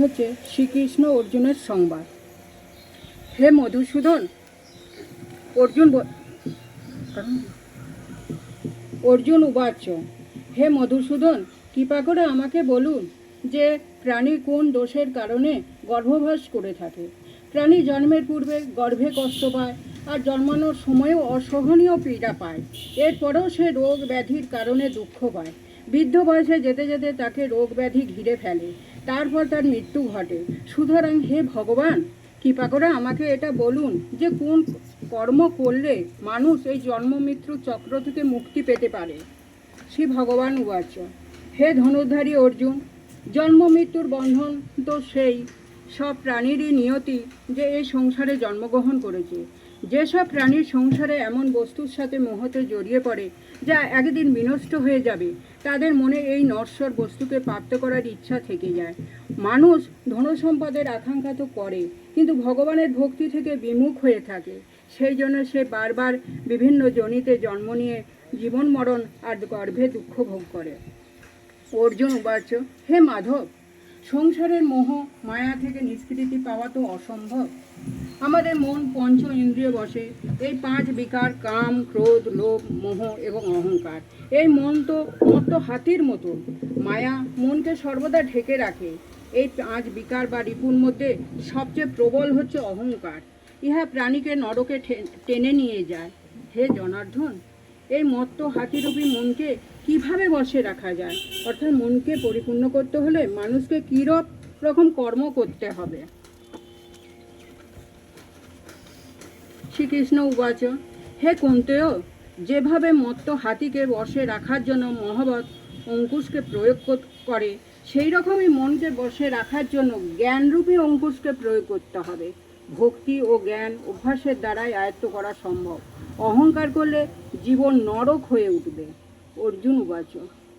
হচ্ছে শ্রীকৃষ্ণ অর্জুনের সংবাদ। হে মধুসূদন, অর্জুন অর্জুন উবাচ্য হে মধুসূদন, কৃপা করে আমাকে বলুন যে প্রাণী কোন দোষের কারণে গর্ভবাস করে থাকে? প্রাণী জন্মের পূর্বে গর্ভে কষ্ট পায় আর জন্মানোর সময়ও অসহনীয় পীড়া পায়। এরপরেও সে রোগ ব্যাধির কারণে দুঃখ পায়। বৃদ্ধ বয়সে যেতে যেতে তাকে রোগ ব্যাধি ঘিরে ফেলে। তারপর তার মৃত্যু ঘটে। সুতরাং হে ভগবান, কৃপা করে আমাকে এটা বলুন যে কোন কর্ম করলে মানুষ এই জন্ম মৃত্যু চক্র থেকে মুক্তি পেতে পারে। শ্রী ভগবান উবাচ। হে ধনুধারী অর্জুন জন্ম মৃত্যুর বন্ধন তো সেই। সব প্রাণীরই নিয়তি যে এই সংসারে জন্মগ্রহণ করেছে। যেসব প্রাণীর সংসারে এমন বস্তুর সাথে মোহতে জড়িয়ে পড়ে, যা একদিন বিনষ্ট হয়ে যাবে, তাদের মনে এই নশ্বর বস্তুকে প্রাপ্ত করার ইচ্ছা থেকে যায়। মানুষ ধনসম্পদের আকাঙ্ক্ষা তো করে, কিন্তু ভগবানের ভক্তি থেকে বিমুখ হয়ে থাকে। সেই জন্য সে বারবার বিভিন্ন জনিতে জন্ম নিয়ে জীবন মরণ আর গর্ভে দুঃখ ভোগ করে। অর্জুন উবাচ হে মাধব! সংসারের মোহ, মায়া থেকে নিষ্কৃতি পাওয়া তো অসম্ভব। আমাদের মন পঞ্চ ইন্দ্রিয় বসে। এই পাঁচ বিকার, কাম, ক্রোধ, লোভ, মোহ এবং অহংকার। এই মন তো মতো হাতির মতো। মায়া মনকে সর্বদা ঢেকে রাখে। এই পাঁচ বিকার বা রিপুর মধ্যে সবচেয়ে প্রবল হচ্ছে অহংকার। ইহা প্রাণীকে নরকে টেনে নিয়ে যায়। হে জনার্দন! এই মত্ত হাতিরূপী মনকে কীভাবে বসে রাখা যায়? অর্থাৎ মনকে পরিপূর্ণ করতে হলে মানুষকে কীরূপ রকম কর্ম করতে হবে? শ্রীকৃষ্ণ উবাচ, হে কুন্তেয়, যেভাবে মত্ত হাতিকে বসে রাখার জন্য মহাবত অঙ্কুশকে প্রয়োগ করে সেই রকমই মনকে বসে রাখার জন্য জ্ঞানরূপী অঙ্কুশকে প্রয়োগ করতে হবে। ভক্তি ও জ্ঞান অভ্যাসের দ্বারাই আয়ত্ত করা সম্ভব। অহংকার করলে জীবন নরক হয়ে উঠবে। অর্জুন উবাচ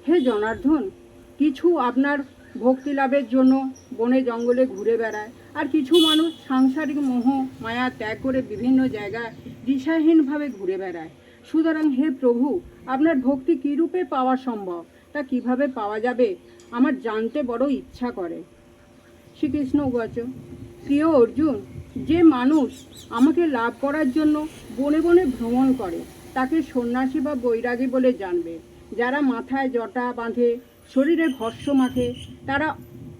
হে জনার্দন, কিছু আপনার ভক্তি লাভের জন্য বনে জঙ্গলে ঘুরে বেড়ায়। আর কিছু মানুষ সাংসারিক মোহ, মায়া ত্যাগ করে বিভিন্ন জায়গায় দিশাহীনভাবে ঘুরে বেড়ায়। সুতরাং হে প্রভু, আপনার ভক্তি কী রূপে পাওয়া সম্ভব? তা কীভাবে পাওয়া যাবে? আমার জানতে বড় ইচ্ছা করে। শ্রীকৃষ্ণ উবাচ প্রিয় অর্জুন যে মানুষ আমাকে লাভ করার জন্য বনে বনে ভ্রমণ করে, তাকে সন্ন্যাসী বা বৈরাগী বলে জানবে। যারা মাথায় জটা বাঁধে, শরীরে ভস্য মাখে, তারা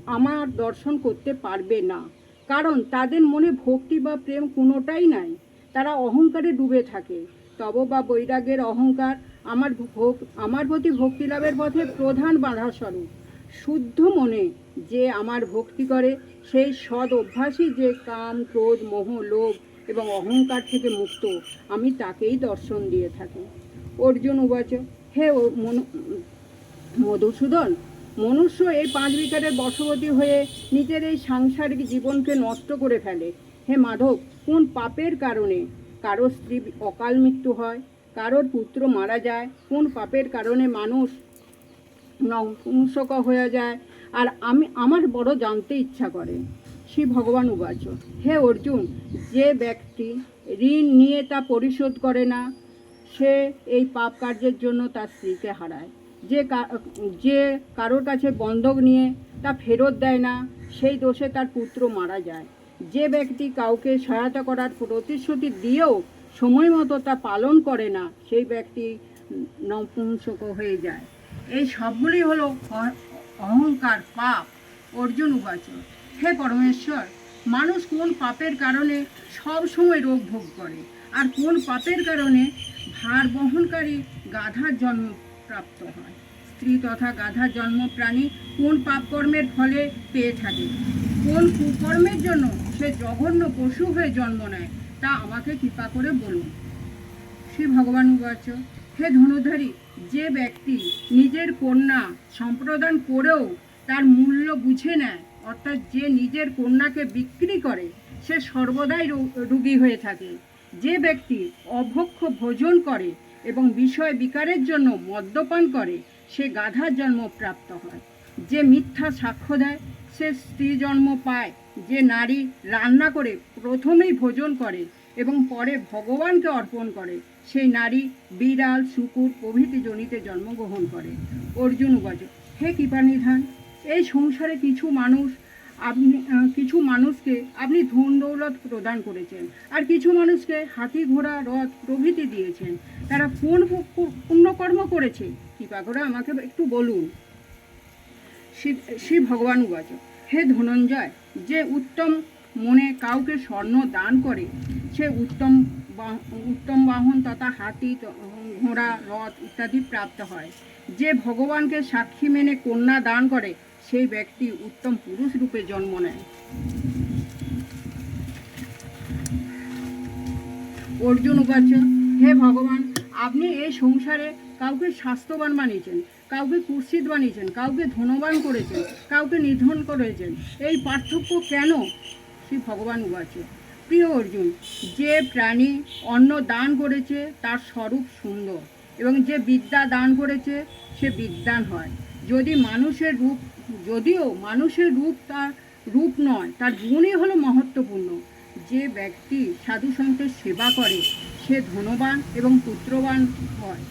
আমার দর্শন করতে পারবে না। কারণ তাদের মনে ভক্তি বা প্রেম কোনোটাই নাই। তারা অহংকারে ডুবে থাকে। তব বা বৈরাগের অহংকার আমার ভোগ, আমার প্রতি ভক্তি লাভের পথে প্রধান বাধা স্বরূপ শুদ্ধ মনে যে আমার ভক্তি করে, সেই সৎ অভ্যাসই যে কাম, ক্রোধ, মোহ, লোভ এবং অহংকার থেকে মুক্ত, আমি তাকেই দর্শন দিয়ে থাকি। অর্জুন উবাচ হে মধুসূদন, মনুষ্য এই পাঁচ বিকারের বশবতী হয়ে নিজের এই সাংসারিক জীবনকে নষ্ট করে ফেলে। হে মাধব, কোন পাপের কারণে? কারও স্ত্রী অকাল মৃত্যু হয়, কারোর পুত্র মারা যায়, কোন পাপের কারণে মানুষ নপুংসক হয়ে যায়। আর আমি, আমার বড় জানতে ইচ্ছা করে। শ্রী ভগবান উবাচ হে অর্জুন, যে ব্যক্তি ঋণ নিয়ে তা পরিশোধ করে না, সে এই পাপ কার্যের জন্য তার স্ত্রীকে হারায়। যে যে কারোর কাছে বন্ধক নিয়ে তা ফেরত দেয় না, সেই দোষে তার পুত্র মারা যায়। যে ব্যক্তি কাউকে সহায়তা করার প্রতিশ্রুতি দিয়েও সময় মতো তা পালন করে না, সেই ব্যক্তি নপুংসক হয়ে যায়। এই সবগুলি হলো অহংকার, পাপ, অর্জুন উবাচ হে পরমেশ্বর, মানুষ কোন পাপের কারণে সব সময় রোগ ভোগ করে? আর কোন পাপের কারণে ভার বহনকারী গাধার জন্ম প্রাপ্ত হয়? স্ত্রী তথা গাধার জন্ম প্রাণী কোন পাপ কর্মের ফলে পেয়ে থাকে? কোন কুকর্মের জন্য সে জঘন্য পশু হয়ে জন্ম নেয়? তা আমাকে কৃপা করে বলুন। শ্রী ভগবান উবাচ হে ধনুধারী যে ব্যক্তি নিজের কন্যা সম্প্রদান করেও তার মূল্য বুঝে নেয়, অর্থাৎ যে নিজের কন্যাকে বিক্রি করে, সে সর্বদাই রোগী হয়ে থাকে। যে ব্যক্তি অভক্ষ ভোজন করে এবং বিষয় বিকারের জন্য মদ্যপান করে, সে গাধার জন্ম প্রাপ্ত হয়। যে মিথ্যা সাক্ষ্য দেয়, সে স্ত্রী জন্ম পায়। যে নারী রান্না করে প্রথমেই ভোজন করে এবং পরে ভগবানকে অর্পণ করে। সেই নারী বিড়াল, শুকুর প্রভৃতি জনিতে জন্মগ্রহণ করে। অর্জুন উবাচ হে কৃপানিধান, এই সংসারে কিছু মানুষ আপনি কিছু মানুষকে আপনি ধন দৌলত প্রদান করেছেন আর কিছু মানুষকে হাতি ঘোড়া রথ প্রভৃতি দিয়েছেন। তারা কোন পুণ্যকর্ম করেছে। কৃপা করে আমাকে একটু বলুন। শ্রী ভগবান উবাচ হে ধনঞ্জয়, যে উত্তম মনে কাউকে স্বর্ণ দান করে, সে উত্তম উত্তম বাহন তথা হাতি ঘোড়া, রথ ইত্যাদি প্রাপ্ত হয়। যে ভগবানকে সাক্ষী মেনে কন্যা দান করে, সেই ব্যক্তি উত্তম পুরুষ রূপে জন্ম নেয়। অর্জুন উপাচ হে ভগবান, আপনি এই সংসারে কাউকে স্বাস্থ্যবান বানিয়েছেন, কাউকে কুৎসিত বানিয়েছেন, কাউকে ধনবান করেছেন, কাউকে নিধন করেছেন। এই পার্থক্য কেন শ্রী ভগবান উবাচ প্রিয় অর্জুন, যে প্রাণী অন্ন দান করেছে তার স্বরূপ সুন্দর এবং যে বিদ্যা দান করেছে সে বিদ্যান হয়। যদি মানুষের রূপ, যদিও মানুষের রূপ তার রূপ নয়, তার গুণই হলো মহত্বপূর্ণ। যে ব্যক্তি সাধু সন্তের সেবা করে, সে ধনবান এবং পুত্রবান হয়।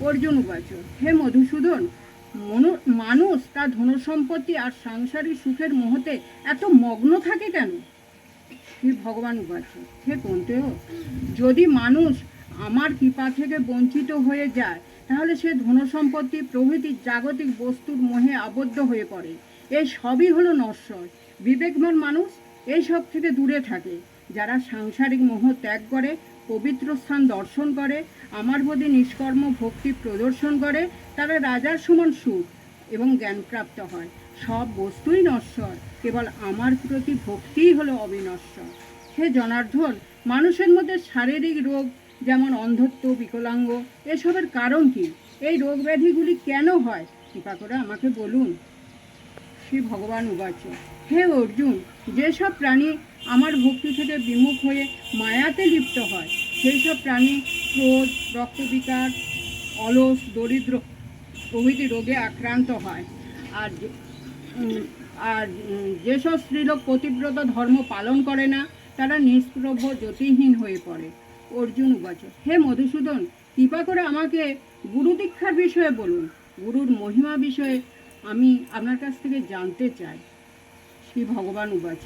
অর্জুন উবাচ হে মধুসূদন, মনু- মানুষ তার ধনসম্পত্তি আর সাংসারিক সুখের মুহূর্তে এত মগ্ন থাকে কেন? শ্রী ভগবান উবাচ হে কন্তেও যদি মানুষ আমার কৃপা থেকে বঞ্চিত হয়ে যায়, তাহলে সে ধনসম্পত্তি প্রভৃতি জাগতিক বস্তুর মোহে আবদ্ধ হয়ে পড়ে। এই সবই হলো নশ্বর। বিবেকবান মানুষ এই সব থেকে দূরে থাকে। যারা সাংসারিক মোহ ত্যাগ করে, পবিত্র স্থান দর্শন করে, আমার প্রতি নিষ্কর্ম ভক্তি প্রদর্শন করে, তারা রাজার সমান সুখ এবং জ্ঞানপ্রাপ্ত হয়। সব বস্তুই নশ্বর। কেবল আমার প্রতি ভক্তিই হলো অবিনশ্বর। হে জনার্ধন মানুষের মধ্যে শারীরিক রোগ, যেমন অন্ধত্ব, বিকলাঙ্গ, এসবের কারণ কি? এই রোগ ব্যাধিগুলি কেন হয়? কৃপা করে আমাকে বলুন। শ্রী ভগবান উবাচ। হে অর্জুন, যেসব প্রাণী আমার ভক্তি থেকে বিমুখ হয়ে মায়াতে লিপ্ত হয় সেই সব প্রাণী ক্রোধ, রক্তবিকার, অলস, দরিদ্র প্রভৃতি রোগে আক্রান্ত হয়। আর আর যেসব স্ত্রীলোক পতিব্রত ধর্ম পালন করে না, তারা নিষ্প্রভ জ্যোতিহীন হয়ে পড়ে। অর্জুন উবাচ হে মধুসূদন, কৃপা করে আমাকে গুরু দীক্ষার বিষয়ে বলুন। গুরুর মহিমা বিষয়ে আমি আপনার কাছ থেকে জানতে চাই। শ্রী ভগবান উবাচ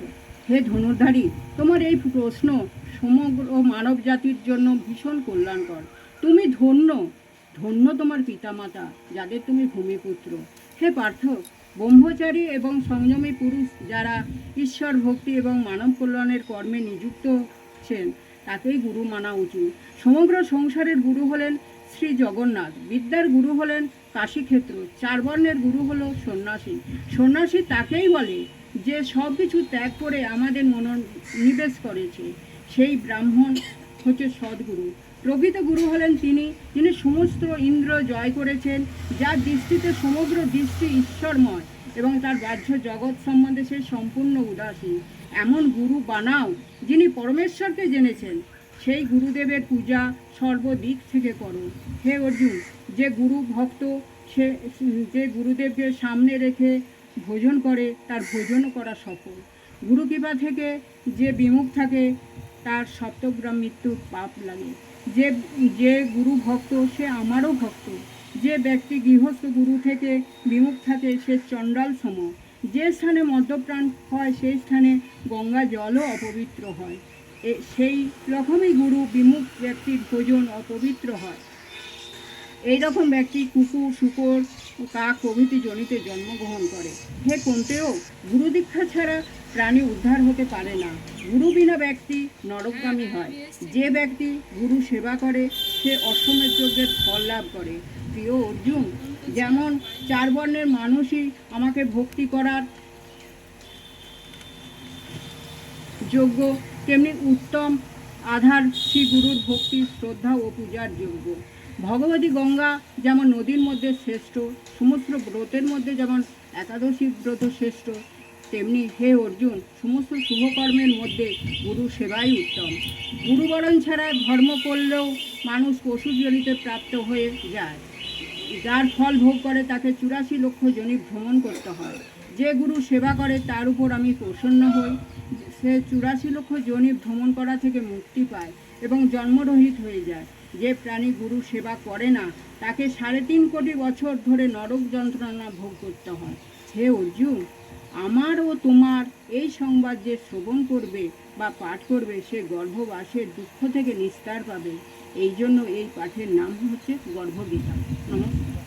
হে ধনুর্ধারী, তোমার এই প্রশ্ন সমগ্র মানব জাতির জন্য ভীষণ কল্যাণকর। তুমি ধন্য ধন্য তোমার পিতামাতা, যাদের তুমি ভূমিপুত্র। হে পার্থ ব্রহ্মচারী এবং সংযমী পুরুষ যারা ঈশ্বর ভক্তি এবং মানব কল্যাণের কর্মে নিযুক্ত হচ্ছেন তাকেই গুরু মানা উচিত। সমগ্র সংসারের গুরু হলেন শ্রী জগন্নাথ। বিদ্যার গুরু হলেন কাশীক্ষেত্র। চার বর্ণের গুরু হল সন্ন্যাসী। সন্ন্যাসী তাকেই বলে যে সব কিছু ত্যাগ করে আমাদের মনোনিবেশ করেছে। সেই ব্রাহ্মণ হচ্ছে সদ্গুরু। প্রকৃত গুরু হলেন তিনি, যিনি সমস্ত ইন্দ্র জয় করেছেন, যার দৃষ্টিতে সমগ্র দৃষ্টি ঈশ্বরময় এবং তার বাহ্য জগৎ সম্বন্ধে সে সম্পূর্ণ উদাসীন। এমন গুরু বানাও, যিনি পরমেশ্বরকে জেনেছেন। সেই গুরুদেবের পূজা সর্বদিক থেকে করো। হে অর্জুন, যে গুরু ভক্ত, সে, যে গুরুদেবকে সামনে রেখে ভোজন করে, তার ভোজনও করা সফল। গুরু কৃপা থেকে যে বিমুখ থাকে তার সপ্তগ্রাম মৃত্যুর পাপ লাগে। যে যে গুরু ভক্ত, সে আমারও ভক্ত। যে ব্যক্তি গৃহস্থ গুরু থেকে বিমুখ থাকে, সে চণ্ডাল সম। যে স্থানে মদ্যপ্রাণ হয়, সেই স্থানে গঙ্গা জলও অপবিত্র হয়। এ, সেই রকমই গুরু বিমুখ ব্যক্তির ভোজন অপবিত্র হয়। এই রকম ব্যক্তি কুকুর, শুকর কাক প্রভৃতি জনিতে জন্মগ্রহণ করে। হে কোনতেও, গুরু দীক্ষা ছাড়া প্রাণী উদ্ধার হতে পারে না। গুরু বিনা ব্যক্তি নরকগামী হয়। যে ব্যক্তি গুরু সেবা করে, সে অশ্বমেধ যজ্ঞের ফল লাভ করে। প্রিয় অর্জুন, যেমন চার বর্ণের মানুষই আমাকে ভক্তি করার যোগ্য, তেমনি উত্তম আধার শ্রী গুরুর ভক্তি, শ্রদ্ধা ও পূজার যোগ্য। ভগবতী গঙ্গা যেমন নদীর মধ্যে শ্রেষ্ঠ সমুদ্র ব্রতের মধ্যে যেমন একাদশী ব্রত শ্রেষ্ঠ তেমনি হে অর্জুন, সমস্ত শুভকর্মের মধ্যে গুরু সেবাই উত্তম। গুরুবরণ ছাড়া ধর্ম করলেও মানুষ পশুজনিতে প্রাপ্ত হয়ে যায়। যার ফল ভোগ করে তাকে চুরাশি লক্ষ জনি ভ্রমণ করতে হয়। যে গুরু সেবা করে তার উপর আমি প্রসন্ন হই। সে চুরাশি লক্ষ জনি ভ্রমণ করা থেকে মুক্তি পায় এবং জন্মরহিত হয়ে যায়। যে প্রাণী গুরু সেবা করে না, তাকে সাড়ে তিন কোটি বছর ধরে নরক যন্ত্রণা ভোগ করতে হয়। হে অর্জুন আমার ও তোমার এই সংবাদ যে শ্রবণ করবে বা পাঠ করবে, সে গর্ভবাসের দুঃখ থেকে নিস্তার পাবে। এই জন্য এই পাঠের নাম হচ্ছে গর্ভগীতা নমস্কার।